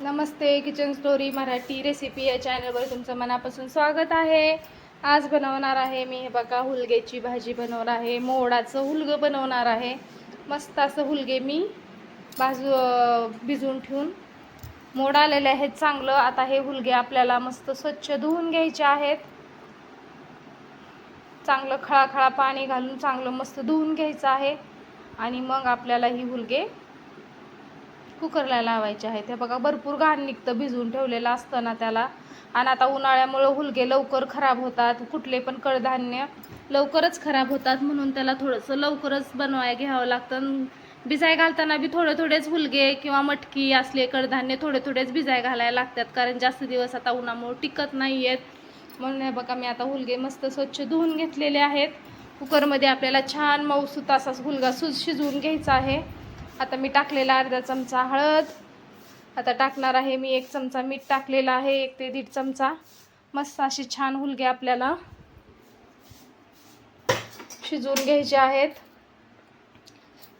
नमस्ते kitchen story Marathi recipe या चॅनलवर तुमचं मनापासून स्वागत आहे. आज बनवणार आहे मी हे बघा हुलग्याची भाजी बनवणार आहे मोडाचं हुलगं बनवणार आहे. मस्त असं हुलगे मी बाजू भिजवून ठेवून. मोड आलेले आहेत चांगलं. आता हे हुलगे आपल्याला मस्त स्वच्छ धुवून घ्यायचे आहेत. चांगलं खळाखळा पाणी घालून चांगलं मस्त धुवून घ्यायचं आहे. आणि मग आपल्याला ही हुलगे कुकरला लावायचे आहेत. हे बघा भरपूर घाण निघतं भिजवून ठेवलेलं असतं ना त्याला. आणि आता उन्हाळ्यामुळं हुलगे लवकर खराब होतात कुठले पण कडधान्य लवकरच खराब होतात म्हणून त्याला थोडंसं लवकरच बनवाय घ्यावं लागतं. भिजाय घालताना बी थोडे थोडेच हुलगे किंवा मटकी असले कडधान्य थोडे थोडेच भिजाय घालायला लागतात. कारण जास्त दिवस आता उन्हामुळं टिकत नाही आहेत म्हणून हे बघा मी आता हुलगे मस्त स्वच्छ धुवून घेतलेले आहेत. कुकरमध्ये आपल्याला छान मऊसूत असाच हुलगा सु शिजवून घ्यायचा आहे. आता मी टाकलेला अर्धा चमचा हळद. आता टाकणार आहे मी एक चमचा मीठ टाकलेला आहे एक ते दीड चमचा. मस्त अशी छान हुलगे आपल्याला शिजवून घ्यायचे आहेत.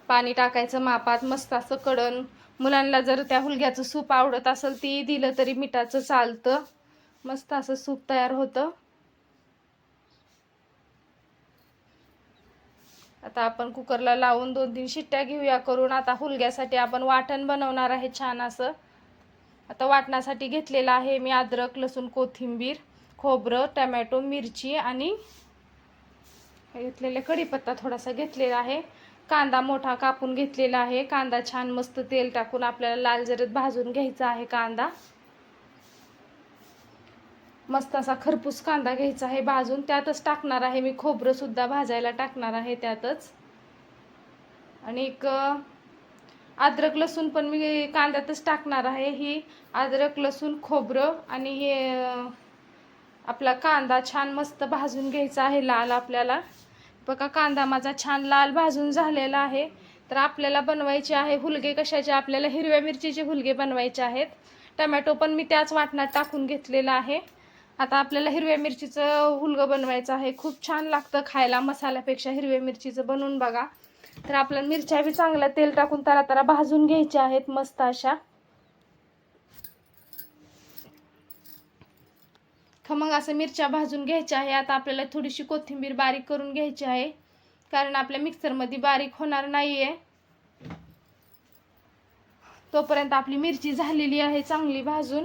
पाणी टाकायचं मापात मस्त असं कडण मुलांना जर त्या हुलग्याचं सूप आवडत असेल ती दिलं तरी मिठाचं चालतं. मस्त असं सूप तयार होतं. आता आपण कुकरला लावून दोन तीन शिट्ट्या घेऊया करून. आता हुलग्यासाठी आपण वाटण बनवणार आहे छान असं. आता वाटण्यासाठी घेतलेलं आहे मी अद्रक लसूण कोथिंबीर खोबरं टमॅटो मिरची आणि घेतलेले कढीपत्ता थोडासा घेतलेला आहे. कांदा मोठा कापून घेतलेला आहे. कांदा छान मस्त तेल टाकून आपल्याला लाल जरद भाजून घ्यायचा आहे कांदा. मस्त असा खरपूस कांदा घ्यायचा आहे भाजून त्यातच टाकणार आहे मी. खोबरं सुद्धा भाजायला टाकणार आहे त्यातच. आणि एक अद्रक लसूण पण मी कांद्यातच टाकणार आहे ही. अद्रक लसूण खोबरं आणि हे आपला कांदा छान मस्त भाजून घ्यायचा आहे लाल आपल्याला. बघा कांदा माझा छान लाल भाजून झालेला आहे. तर आपल्याला बनवायचे आहे हुलगे कशाचे? आपल्याला हिरव्या मिरचीचे हुलगे बनवायचे आहेत. टमॅटो पण मी त्याच वाटणात टाकून घेतलेला आहे. आता आपल्याला हिरव्या मिरचीचं हुलगं बनवायचं आहे. खूप छान लागतं खायला मसाल्यापेक्षा हिरव्या मिरचीचं बनवून बघा. तर आपल्या मिरच्या बी चांगल्या तेल टाकून तारा तारा भाजून घ्यायच्या आहेत मस्त अशा. खमंग असं मिरच्या भाजून घ्यायच्या आहे. आता आपल्याला थोडीशी कोथिंबीर बारीक करून घ्यायची आहे. कारण आपल्या मिक्सरमध्ये बारीक होणार नाही आहे तोपर्यंत आपली मिरची झालेली आहे चांगली भाजून.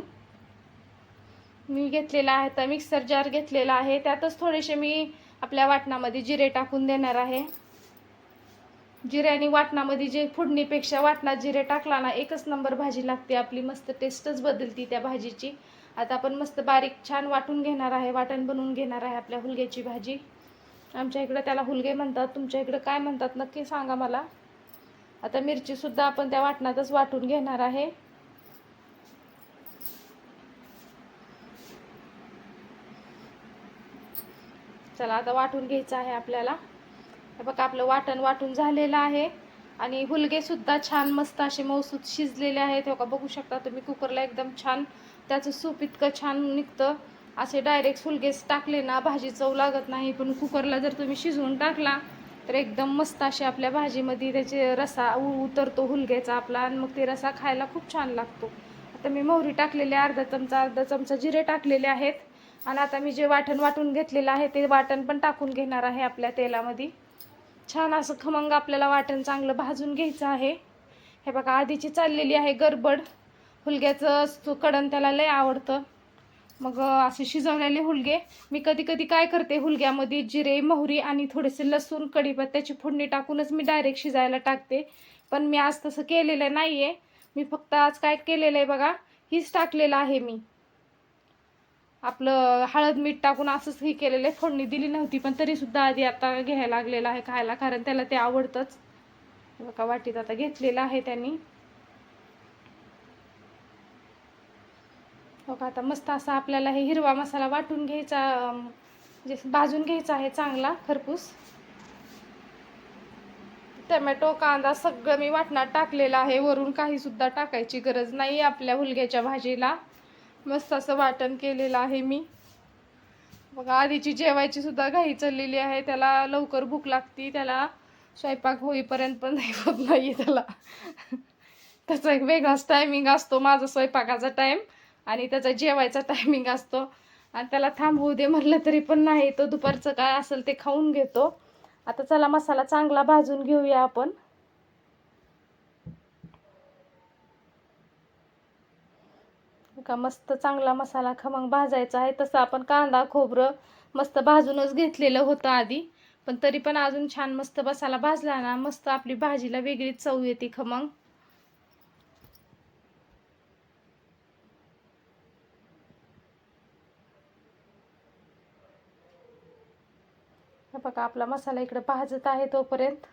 मी घेतलेला आहे तर मिक्सर जार घेतलेला आहे. त्यातच थोडेसे मी आपल्या वाटणामध्ये जिरे टाकून देणार आहे. जिऱ्याने वाटणामध्ये जे फोडणीपेक्षा वाटणात जिरे टाकला ना एकच नंबर भाजी लागते आपली. मस्त टेस्टच बदलती त्या भाजीची. आता आपण मस्त बारीक छान वाटून घेणार आहे वाटण बनवून घेणार आहे आपल्या हुलग्याची भाजी. आमच्या इकडं त्याला हुलगे म्हणतात तुमच्या इकडं काय म्हणतात नक्की सांगा मला. आता मिरचीसुद्धा आपण त्या वाटणातच वाटून घेणार आहे. चला आता वाटून घ्यायचं आहे आपल्याला. हे बघा आपलं वाटण वाटून झालेलं आहे. आणि हुलगेसुद्धा छान मस्त असे मौसूद शिजलेले आहेत. हे बघा बघू शकता तुम्ही कुकरला एकदम छान त्याचं सूप इतकं छान निघतं. असे डायरेक्ट हुलगेस टाकले ना भाजी चव लागत नाही. पण कुकरला जर तुम्ही शिजवून टाकला तर एकदम मस्त असे आपल्या भाजीमध्ये त्याचे रसा उ- उतरतो हुलग्याचा आपला. आणि मग ते रसा खायला खूप छान लागतो. आता मी मोहरी टाकलेली अर्धा चमचा अर्धा चमचा जिरे टाकलेले आहेत. आणि आता मी जे वाटण वाटून घेतलेलं आहे ते वाटण पण टाकून घेणार आहे आपल्या तेलामध्ये. छान असं खमंग आपल्याला वाटण चांगलं भाजून घ्यायचं आहे. हे बघा आधीची चाललेली आहे गडबड. हुलग्याचं कडण त्याला लय आवडतं. मग असे शिजवलेले हुलगे. मी कधी कधी काय करते हुलग्यामध्ये जिरे मोहरी आणि थोडेसे लसूण कढीपत्त्याची फोडणी टाकूनच मी डायरेक्ट शिजायला टाकते. पण मी आज तसं केलेलं नाही आहे मी फक्त आज काय केलेलं आहे बघा हीच टाकलेलं आहे मी. आपलं हळद मीठ टाकून असंच हे केलेलं आहे. फोडणी दिली नव्हती पण तरी सुद्धा आधी आता घ्यायला लागलेलं आहे खायला कारण त्याला ते आवडतंच. बघा वाटीत आता घेतलेलं आहे त्यांनी. हो का आता मस्त असा आपल्याला हे हिरवा मसाला वाटून घ्यायचा म्हणजे भाजून घ्यायचा आहे चांगला खरपूस. टमॅटो कांदा सगळं मी वाटणात टाकलेलं आहे. वरून काही सुद्धा टाकायची गरज नाही आपल्या हुलग्याच्या भाजीला. मस्त असं वाटण केलेलं आहे मी. बघा आधीची जेवायची सुद्धा घाई चाललेली आहे. त्याला लवकर भूक लागती. त्याला स्वयंपाक होईपर्यंत पण नाही होत नाही त्याला. त्याचा एक वेगळाच टायमिंग असतो. माझा स्वयंपाकाचा टाईम आणि त्याचा जेवायचा टायमिंग असतो. आणि त्याला थांबवू दे म्हटलं तरी पण नाही. तो दुपारचं काय असेल ते खाऊन घेतो. आता चला मसाला चांगला भाजून घेऊया आपण. का मस्त चांगला मसाला खमंग भाजायचा आहे. तसं आपण कांदा खोबरं मस्त भाजूनच घेतलेलं होतं आधी. पण तरी पण अजून छान मस्त मसाला भाजला ना मस्त आपली भाजीला वेगळीच चव येते खमंग बघा आपला मसाला इकडे भाजत आहे तोपर्यंत.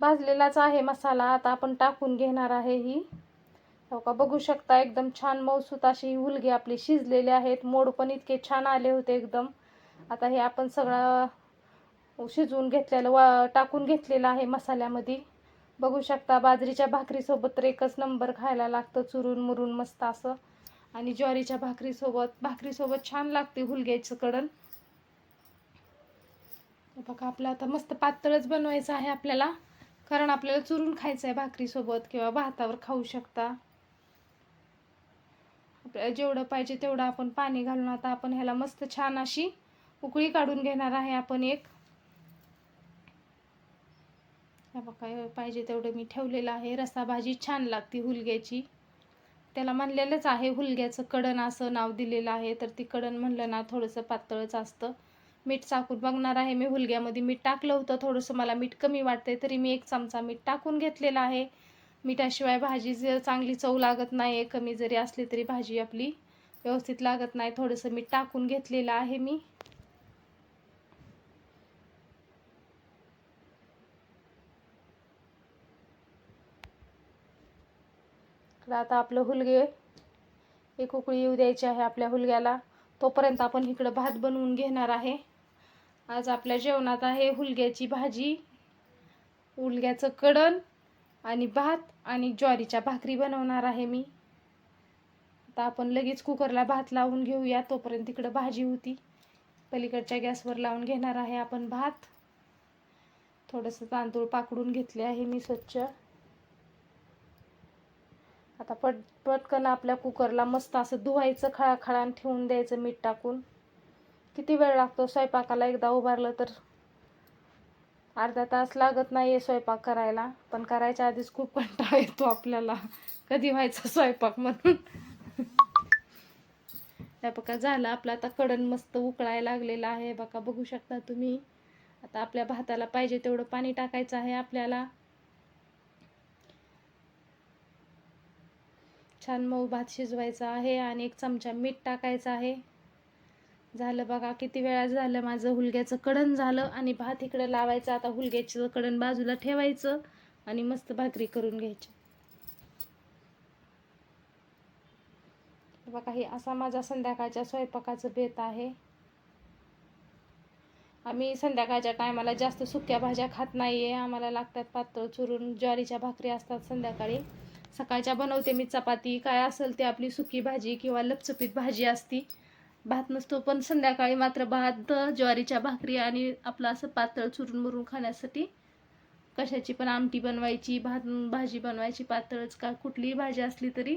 भाजलेलाच आहे मसाला आता आपण टाकून घेणार आहे ही. हो का? बघू शकता एकदम छान मऊसूत अशी ही हुलगे आपली शिजलेले आहेत. मोड पण इतके छान आले होते एकदम. आता हे आपण सगळं शिजवून घेतलेलं वा टाकून घेतलेलं आहे मसाल्यामध्ये. बघू शकता बाजरीच्या भाकरीसोबत तर एकच नंबर खायला लागतं चुरून मुरून मस्त असं. आणि ज्वारीच्या भाकरीसोबत भाकरीसोबत छान लागते हुलग्याचं कडण. बघा आपलं आता मस्त पातळच बनवायचं आहे आपल्याला. कारण आपल्याला चुरून खायचं आहे भाकरीसोबत किंवा भातावर खाऊ शकता. जेवढं पाहिजे तेवढं आपण पाणी घालून आता आपण ह्याला मस्त छान अशी उकळी काढून घेणार आहे आपण एक. बघा पाहिजे तेवढं मी ठेवलेलं आहे. रसा भाजी छान लागते हुलग्याची. त्याला म्हणलेलंच आहे हुलग्याचं कडण असं नाव दिलेलं आहे. तर ती कडण म्हणलं ना थोडंसं पातळच असतं. मीठ चाकून बघणार आहे मी हुलग्यामध्ये मीठ टाकलं होतं. थोडंसं मला मीठ कमी वाटतंय तरी मी एक चमचा मीठ टाकून घेतलेला आहे. मिठाशिवाय भाजी जर चांगली चव लागत नाही आहे कमी जरी असली तरी भाजी आपली व्यवस्थित लागत नाही. थोडंसं मीठ टाकून घेतलेलं आहे मी. तर आता आपलं हुलगे एक उकळी येऊ द्यायची आहे आपल्या हुलग्याला. तोपर्यंत आपण इकडं भात बनवून घेणार आहे. आज आपल्या जेवणात आहे हुलग्याची भाजी. हुलग्याचं कडण आणि भात आणि ज्वारीच्या भाकरी बनवणार आहे मी. आता आपण लगेच कुकरला भात लावून घेऊया तोपर्यंत तिकडं भाजी होती. पलीकडच्या गॅसवर लावून घेणार आहे आपण भात. थोडंसं तांदूळ पाकडून घेतले आहे मी स्वच्छ. आता पट पटकन आपल्या कुकरला मस्त असं धुवायचं खळाखळान ठेवून द्यायचं मीठ टाकून. किती वेळ लागतो? स्वयंपाकाला एकदा उभारलं तर अर्धा तास लागत नाही आहे स्वयंपाक करायला. पण करायच्या आधीच खूप कंटाळा येतो आपल्याला. कधी व्हायचा स्वयंपाक म्हणून? त्या बघा झालं आपलं आता कडण मस्त उकळायला लागलेलं आहे. बघा बघू शकता तुम्ही. आता आपल्या भाताला पाहिजे तेवढं पाणी टाकायचं आहे आपल्याला. छान मऊ भात शिजवायचा आहे आणि एक चमचा मीठ टाकायचं आहे. झालं बघा किती वेळा झालं माझं हुलग्याचं कडण झालं आणि भात इकडं लावायचं आता हुलग्याचं कडण बाजूला ठेवायचं आणि मस्त भाकरी करून घ्यायची. बघा हे असा माझा संध्याकाळच्या स्वयंपाकाचं बेत आहे. आम्ही संध्याकाळच्या टायमाला जास्त सुक्या भाज्या खात नाही आहे आम्हाला लागतात पातळ चुरून ज्वारीच्या भाकरी असतात संध्याकाळी. सकाळच्या बनवते मी चपाती. काय असेल ते आपली सुकी भाजी किंवा लपचपीत भाजी असती. भात नसतो पण संध्याकाळी मात्र भात ज्वारीच्या भाकरी आणि आपलं असं पातळ चुरून मुरून खाण्यासाठी कशाची पण आमटी बनवायची भात भाजी बनवायची पातळच का कुठलीही भाजी असली तरी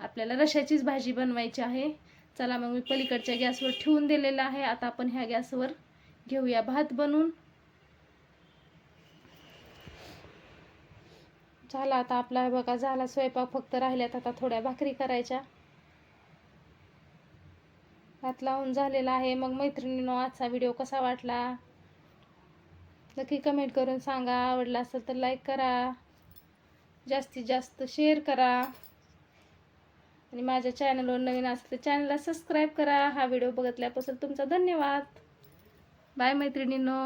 आपल्याला रशाचीच भाजी बनवायची आहे. चला मग मी पलीकडच्या गॅसवर ठेवून दिलेलं आहे. आता आपण ह्या गॅसवर घेऊया भात बनवून झाला आता आपला बघा झाला स्वयंपाक. फक्त राहिल्यात आता थोड्या भाकरी करायच्या. भात लावून झालेला आहे. मग मैत्रिणीनो आजचा व्हिडिओ कसा वाटला? नक्की कमेंट करून सांगा. आवडला असेल तर लाईक करा. जास्तीत जास्त शेअर करा. आणि माझ्या चॅनलवर नवीन असेल तर चॅनलला सबस्क्राईब करा. हा व्हिडिओ बघितल्यापासून तुमचा धन्यवाद. बाय मैत्रिणींनो.